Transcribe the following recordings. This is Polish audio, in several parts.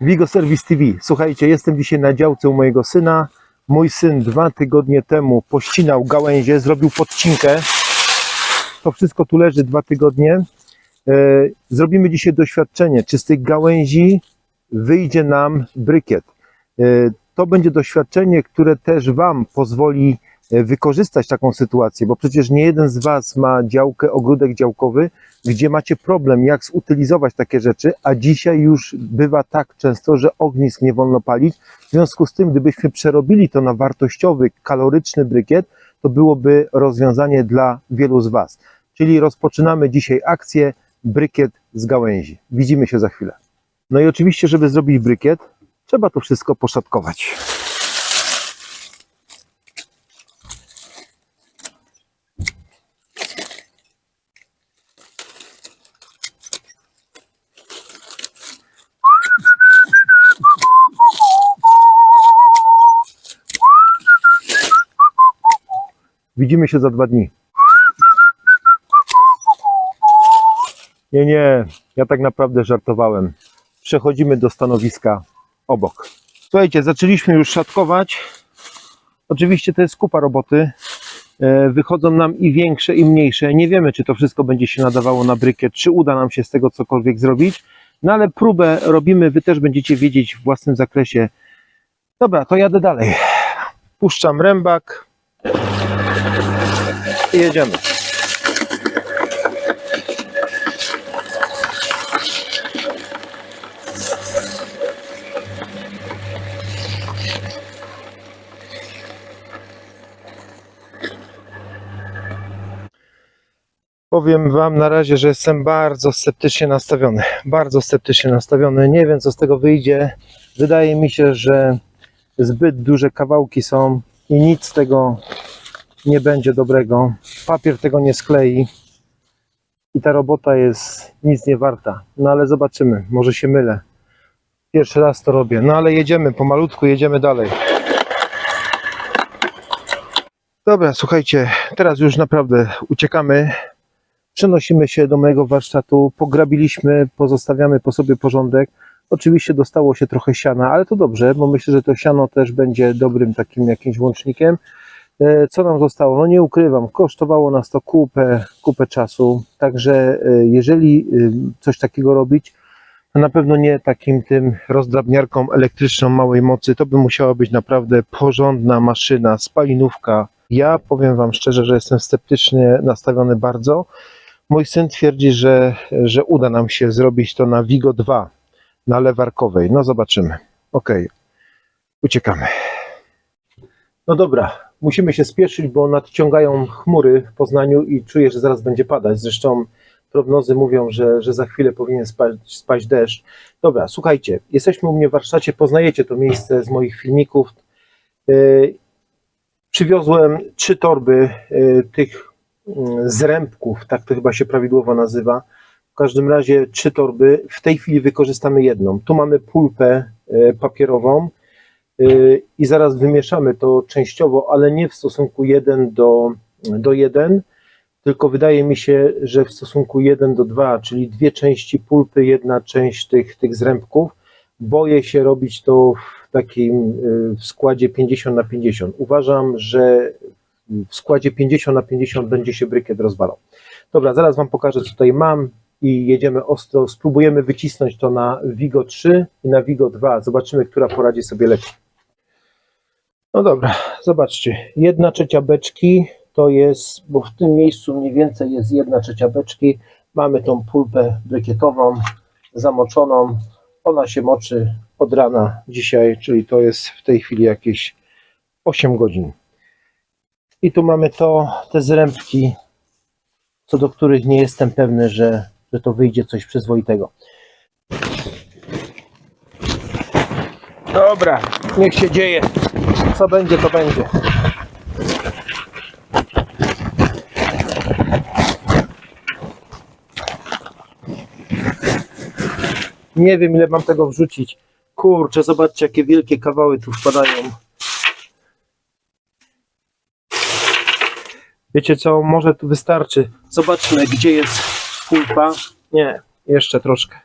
Wigo Service TV. Słuchajcie, jestem dzisiaj na działce u mojego syna. Mój syn dwa tygodnie temu pościnał gałęzie, zrobił podcinkę. To wszystko tu leży dwa tygodnie. E, Zrobimy dzisiaj doświadczenie, czy z tych gałęzi wyjdzie nam brykiet. E, To będzie doświadczenie, które też Wam pozwoli wykorzystać taką sytuację, bo przecież nie jeden z Was ma działkę, ogródek działkowy, gdzie macie problem, jak zutylizować takie rzeczy, a dzisiaj już bywa tak często, że ognisk nie wolno palić. W związku z tym, gdybyśmy przerobili to na wartościowy, kaloryczny brykiet, to byłoby rozwiązanie dla wielu z Was. Czyli rozpoczynamy dzisiaj akcję brykiet z gałęzi. Widzimy się za chwilę. No i oczywiście, żeby zrobić brykiet, trzeba to wszystko poszatkować. Widzimy się za dwa dni. Nie, nie, ja tak naprawdę żartowałem. Przechodzimy do stanowiska obok. Słuchajcie, zaczęliśmy już szatkować. Oczywiście to jest kupa roboty. E, Wychodzą nam i większe, i mniejsze. Nie wiemy, czy to wszystko będzie się nadawało na brykiet, czy uda nam się z tego cokolwiek zrobić. No ale próbę robimy, wy też będziecie wiedzieć w własnym zakresie. Dobra, to jadę dalej. Puszczam rębak i jedziemy. Powiem Wam na razie, że jestem bardzo sceptycznie nastawiony. Bardzo sceptycznie nastawiony. Nie wiem, co z tego wyjdzie. Wydaje mi się, że zbyt duże kawałki są i nic z tego nie będzie dobrego. Papier tego nie sklei i ta robota jest nic nie warta. No ale zobaczymy, może się mylę. Pierwszy raz to robię. No ale jedziemy pomalutku, jedziemy dalej. Dobra, słuchajcie, teraz już naprawdę uciekamy. Przenosimy się do mojego warsztatu, pograbiliśmy, pozostawiamy po sobie porządek. Oczywiście dostało się trochę siana, ale to dobrze, bo myślę, że to siano też będzie dobrym takim jakimś łącznikiem. E, Co nam zostało? No nie ukrywam, kosztowało nas to kupę, kupę czasu, także e, jeżeli e, coś takiego robić, to na pewno nie takim tym rozdrabniarką elektryczną małej mocy, to by musiała być naprawdę porządna maszyna, spalinówka. Ja powiem Wam szczerze, że jestem sceptycznie nastawiony bardzo. Mój syn twierdzi, że, że uda nam się zrobić to na Vigo 2, na lewarkowej. No zobaczymy. Okej, uciekamy. No dobra, musimy się spieszyć, bo nadciągają chmury w Poznaniu i czuję, że zaraz będzie padać. Zresztą prognozy mówią, że, że za chwilę powinien spaść, spaść deszcz. Dobra, słuchajcie, jesteśmy u mnie w warsztacie, poznajecie to miejsce z moich filmików. Yy, Przywiozłem trzy torby yy, tych mm, zrębków, tak to chyba się prawidłowo nazywa. W każdym razie trzy torby. W tej chwili wykorzystamy jedną. Tu mamy pulpę yy, papierową i zaraz wymieszamy to częściowo, ale nie w stosunku 1 do, do 1, tylko wydaje mi się, że w stosunku 1 do 2, czyli dwie części pulpy, jedna część tych, tych zrębków. Boję się robić to w takim y, w składzie 50 na 50. Uważam, że w składzie 50 na 50 będzie się brykiet rozwalał. Dobra, zaraz Wam pokażę, co tutaj mam i jedziemy ostro. Spróbujemy wycisnąć to na Vigo 3 i na Vigo 2. Zobaczymy, która poradzi sobie lepiej. No dobra, zobaczcie. Jedna trzecia beczki to jest, bo w tym miejscu mniej więcej jest jedna trzecia beczki. Mamy tą pulpę brykietową zamoczoną. Ona się moczy od rana dzisiaj, czyli to jest w tej chwili jakieś 8 godzin. I tu mamy to, te zrębki, co do których nie jestem pewny, że, że to wyjdzie coś przyzwoitego. Dobra, niech się dzieje. Co będzie, to będzie. Nie wiem, ile mam tego wrzucić. Kurczę, zobaczcie, jakie wielkie kawały tu wpadają. Wiecie co, może tu wystarczy. Zobaczmy, gdzie jest pulpa. Nie, jeszcze troszkę.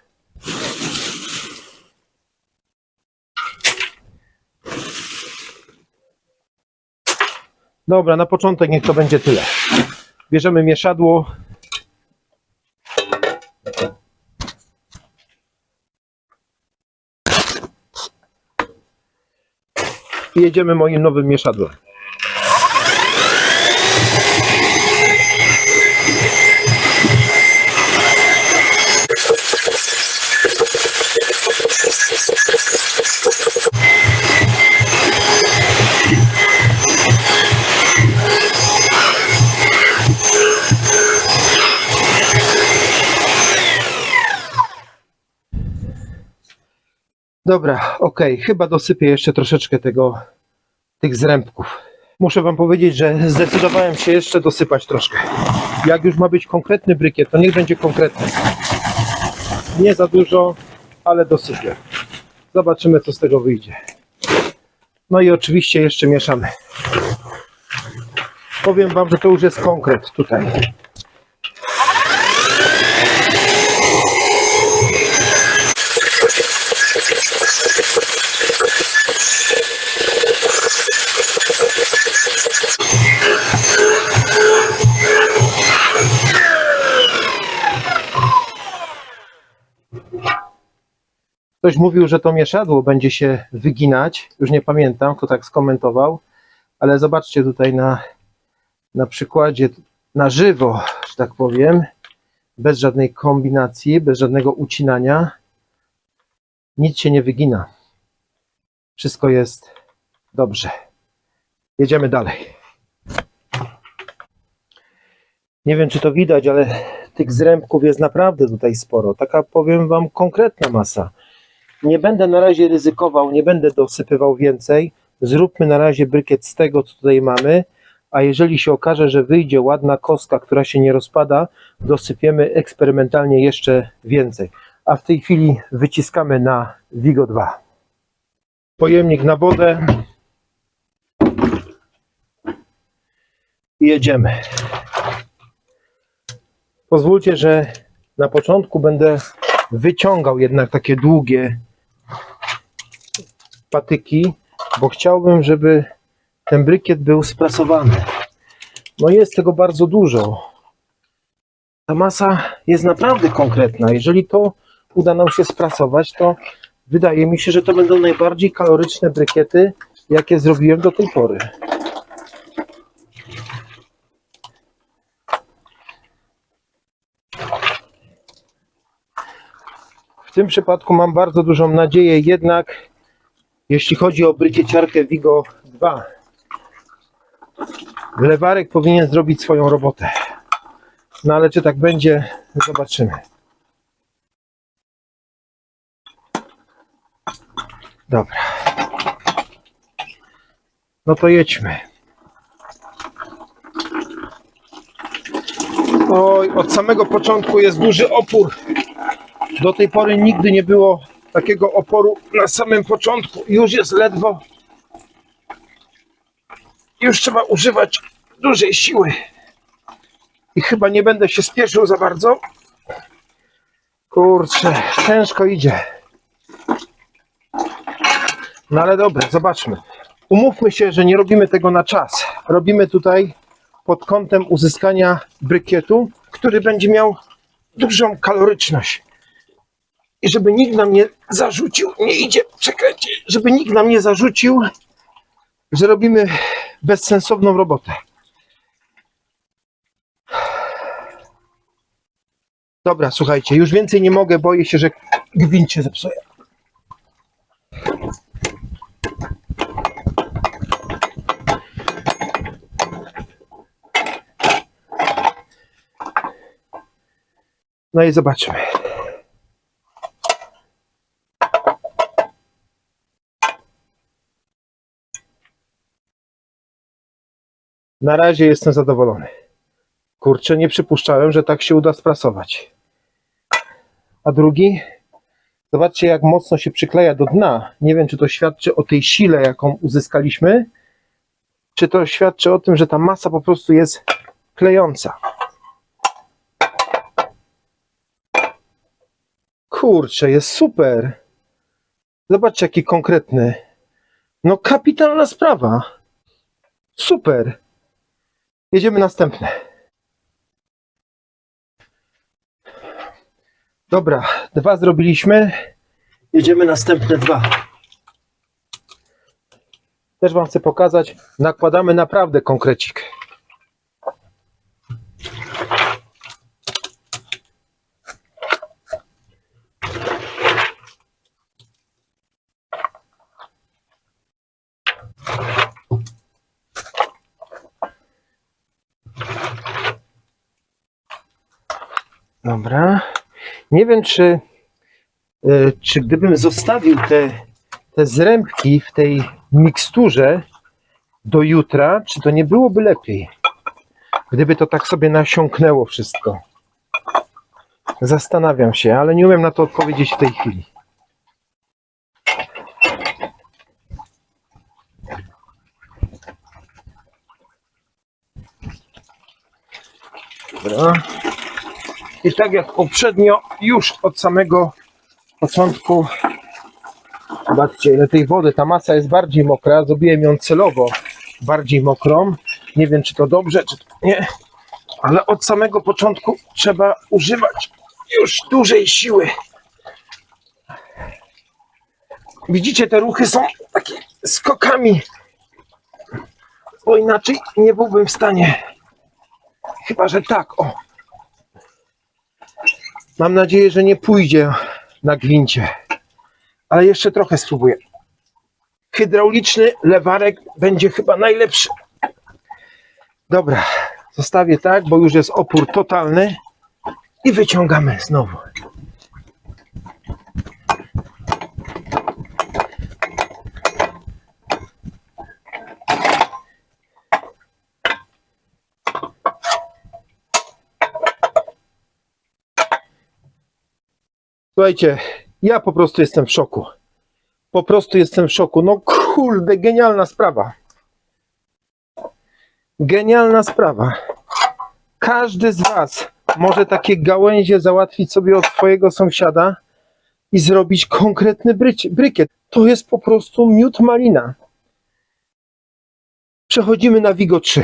Dobra, na początek niech to będzie tyle. Bierzemy mieszadło. I jedziemy moim nowym mieszadłem. Dobra, okej, chyba dosypię jeszcze troszeczkę tego, tych zrębków. Muszę wam powiedzieć, że zdecydowałem się jeszcze dosypać troszkę. Jak już ma być konkretny brykiet, to niech będzie konkretny. Nie za dużo, ale dosypię. Zobaczymy, co z tego wyjdzie. No i oczywiście jeszcze mieszamy. Powiem wam, że to już jest konkret tutaj. Ktoś mówił, że to mieszadło będzie się wyginać. Już nie pamiętam, kto tak skomentował, ale zobaczcie tutaj na, na przykładzie, na żywo, że tak powiem, bez żadnej kombinacji, bez żadnego ucinania. Nic się nie wygina. Wszystko jest dobrze. Jedziemy dalej. Nie wiem, czy to widać, ale tych zrębków jest naprawdę tutaj sporo. Taka, powiem Wam, konkretna masa. Nie będę na razie ryzykował, nie będę dosypywał więcej. Zróbmy na razie brykiet z tego, co tutaj mamy, a jeżeli się okaże, że wyjdzie ładna kostka, która się nie rozpada, dosypiemy eksperymentalnie jeszcze więcej. A w tej chwili wyciskamy na Vigo 2. Pojemnik na wodę. I jedziemy. Pozwólcie, że na początku będę wyciągał jednak takie długie patyki, bo chciałbym, żeby ten brykiet był sprasowany. No jest tego bardzo dużo. Ta masa jest naprawdę konkretna. Jeżeli to uda nam się sprasować, to wydaje mi się, że to będą najbardziej kaloryczne brykiety, jakie zrobiłem do tej pory. W tym przypadku mam bardzo dużą nadzieję jednak, jeśli chodzi o brykieciarkę Vigo 2. Wlewarek powinien zrobić swoją robotę. No ale czy tak będzie, zobaczymy. Dobra. No to jedźmy. Oj, od samego początku jest duży opór. Do tej pory nigdy nie było takiego oporu na samym początku. Już jest ledwo. Już trzeba używać dużej siły. I chyba nie będę się spieszył za bardzo. Kurczę, ciężko idzie. No ale dobra, zobaczmy. Umówmy się, że nie robimy tego na czas. Robimy tutaj pod kątem uzyskania brykietu, który będzie miał dużą kaloryczność i żeby nikt nam nie zarzucił, nie idzie, czekajcie, żeby nikt nam nie zarzucił, że robimy bezsensowną robotę. Dobra, słuchajcie, już więcej nie mogę, boję się, że gwint się zepsuje. No i zobaczmy. Na razie jestem zadowolony. Kurczę, nie przypuszczałem, że tak się uda sprasować. A drugi, zobaczcie jak mocno się przykleja do dna. Nie wiem, czy to świadczy o tej sile, jaką uzyskaliśmy, czy to świadczy o tym, że ta masa po prostu jest klejąca. Kurczę, jest super. Zobaczcie, jaki konkretny. No, kapitalna sprawa. Super. Jedziemy następne. Dobra, dwa zrobiliśmy. Jedziemy następne dwa. Też Wam chcę pokazać. Nakładamy naprawdę konkrecik. Dobra. Nie wiem, czy, e, czy gdybym zostawił te, te zrębki w tej miksturze do jutra, czy to nie byłoby lepiej? Gdyby to tak sobie nasiąknęło wszystko. Zastanawiam się, ale nie umiem na to odpowiedzieć w tej chwili. I tak jak poprzednio, już od samego początku, zobaczcie ile tej wody, ta masa jest bardziej mokra, zrobiłem ją celowo bardziej mokrą. Nie wiem czy to dobrze, czy nie, ale od samego początku trzeba używać już dużej siły. Widzicie, te ruchy są takie skokami, bo inaczej nie byłbym w stanie. Chyba, że tak, o. Mam nadzieję, że nie pójdzie na gwincie. Ale jeszcze trochę spróbuję. Hydrauliczny lewarek będzie chyba najlepszy. Dobra, zostawię tak, bo już jest opór totalny. I wyciągamy znowu. Słuchajcie, ja po prostu jestem w szoku. Po prostu jestem w szoku. No kurde, genialna sprawa. Genialna sprawa. Każdy z Was może takie gałęzie załatwić sobie od swojego sąsiada i zrobić konkretny brykiet. To jest po prostu miód malina. Przechodzimy na Wigo 3.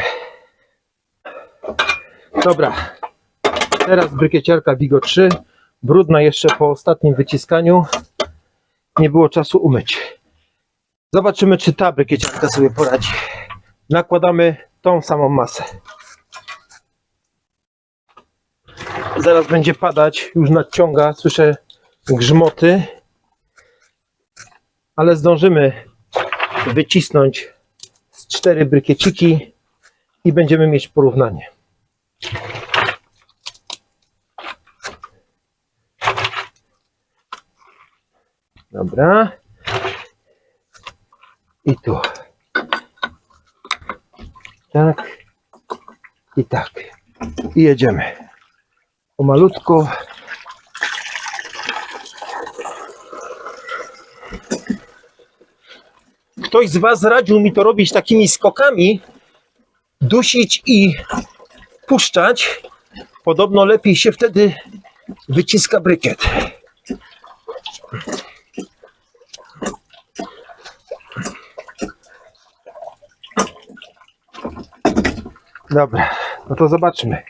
Dobra. Teraz brykieciarka Wigo 3 brudna jeszcze po ostatnim wyciskaniu. Nie było czasu umyć. Zobaczymy, czy ta brykieciarka sobie poradzi. Nakładamy tą samą masę. Zaraz będzie padać, już nadciąga, słyszę grzmoty, ale zdążymy wycisnąć z cztery brykieciki i będziemy mieć porównanie. Dobra. I tu. Tak. I tak. I jedziemy. Pomalutku. Ktoś z Was radził mi to robić takimi skokami, dusić i puszczać. Podobno lepiej się wtedy wyciska brykiet. Dobra, no to zobaczmy.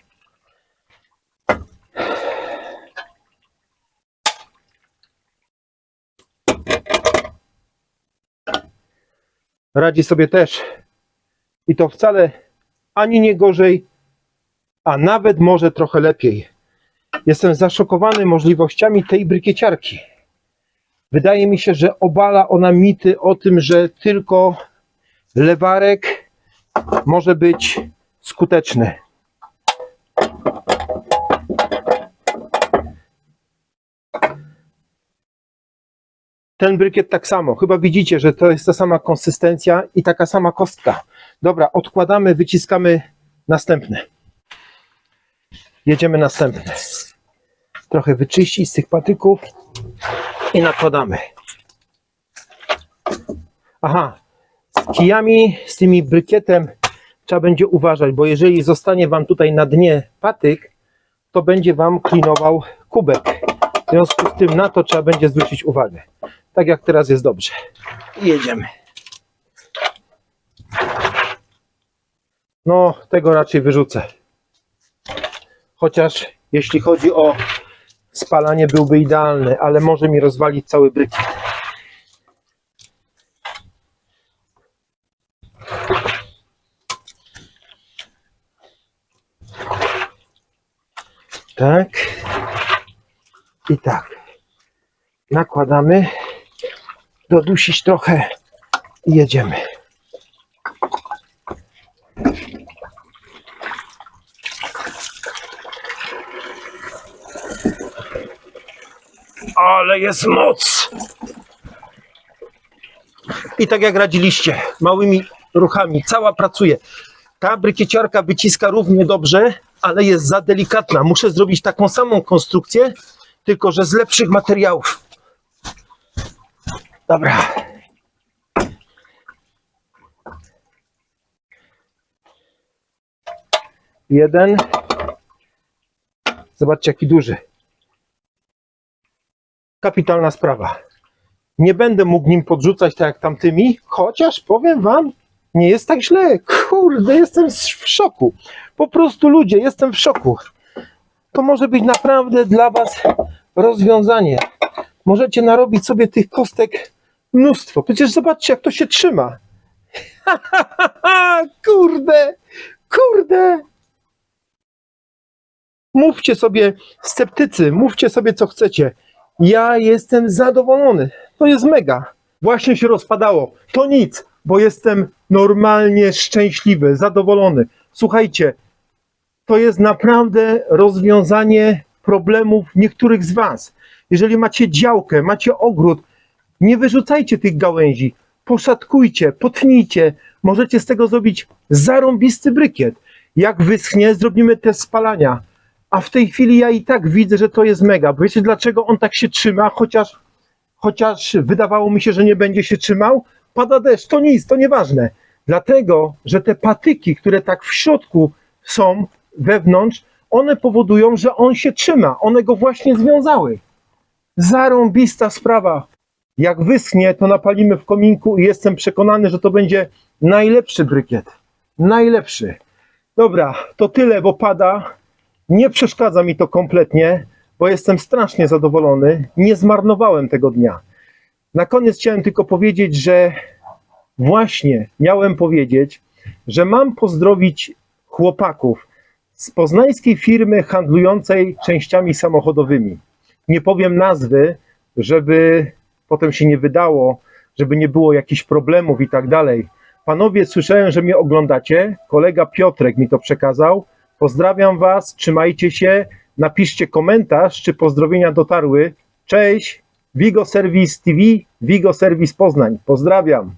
Radzi sobie też. I to wcale ani nie gorzej, a nawet może trochę lepiej. Jestem zaszokowany możliwościami tej brykieciarki. Wydaje mi się, że obala ona mity o tym, że tylko lewarek może być skuteczny. Ten brykiet tak samo. Chyba widzicie, że to jest ta sama konsystencja i taka sama kostka. Dobra, odkładamy, wyciskamy następny. Jedziemy następny. Trochę wyczyścić z tych patyków i nakładamy. Aha, z kijami, z tymi brykietem trzeba będzie uważać, bo jeżeli zostanie Wam tutaj na dnie patyk, to będzie Wam klinował kubek. W związku z tym na to trzeba będzie zwrócić uwagę. Tak jak teraz jest dobrze. Jedziemy. No, tego raczej wyrzucę. Chociaż jeśli chodzi o spalanie byłby idealny, ale może mi rozwalić cały brykiet. Tak. I tak. Nakładamy. Dodusić trochę i jedziemy. Ale jest moc! I tak jak radziliście, małymi ruchami, cała pracuje. Ta brykieciarka wyciska równie dobrze, ale jest za delikatna. Muszę zrobić taką samą konstrukcję, tylko że z lepszych materiałów. Dobra. Jeden. Zobaczcie, jaki duży. Kapitalna sprawa. Nie będę mógł nim podrzucać tak jak tamtymi, chociaż powiem wam, nie jest tak źle. Kurde, jestem w szoku. Po prostu ludzie, jestem w szoku. To może być naprawdę dla was rozwiązanie. Możecie narobić sobie tych kostek mnóstwo. Przecież zobaczcie, jak to się trzyma. kurde, kurde. Mówcie sobie, sceptycy, mówcie sobie, co chcecie. Ja jestem zadowolony. To jest mega. Właśnie się rozpadało. To nic, bo jestem normalnie szczęśliwy, zadowolony. Słuchajcie, to jest naprawdę rozwiązanie problemów niektórych z Was. Jeżeli macie działkę, macie ogród, nie wyrzucajcie tych gałęzi, poszatkujcie, potnijcie. Możecie z tego zrobić zarąbisty brykiet. Jak wyschnie, zrobimy te spalania. A w tej chwili ja i tak widzę, że to jest mega. Bo wiecie dlaczego on tak się trzyma, chociaż, chociaż wydawało mi się, że nie będzie się trzymał? Pada deszcz, to nic, to nieważne. Dlatego, że te patyki, które tak w środku są, wewnątrz, one powodują, że on się trzyma. One go właśnie związały. Zarąbista sprawa. Jak wyschnie, to napalimy w kominku i jestem przekonany, że to będzie najlepszy brykiet. Najlepszy. Dobra, to tyle, bo pada. Nie przeszkadza mi to kompletnie, bo jestem strasznie zadowolony. Nie zmarnowałem tego dnia. Na koniec chciałem tylko powiedzieć, że właśnie miałem powiedzieć, że mam pozdrowić chłopaków z poznańskiej firmy handlującej częściami samochodowymi. Nie powiem nazwy, żeby potem się nie wydało, żeby nie było jakichś problemów i tak dalej. Panowie, słyszałem, że mnie oglądacie. Kolega Piotrek mi to przekazał. Pozdrawiam Was, trzymajcie się. Napiszcie komentarz, czy pozdrowienia dotarły. Cześć, Vigo Service TV, Vigo Service Poznań. Pozdrawiam.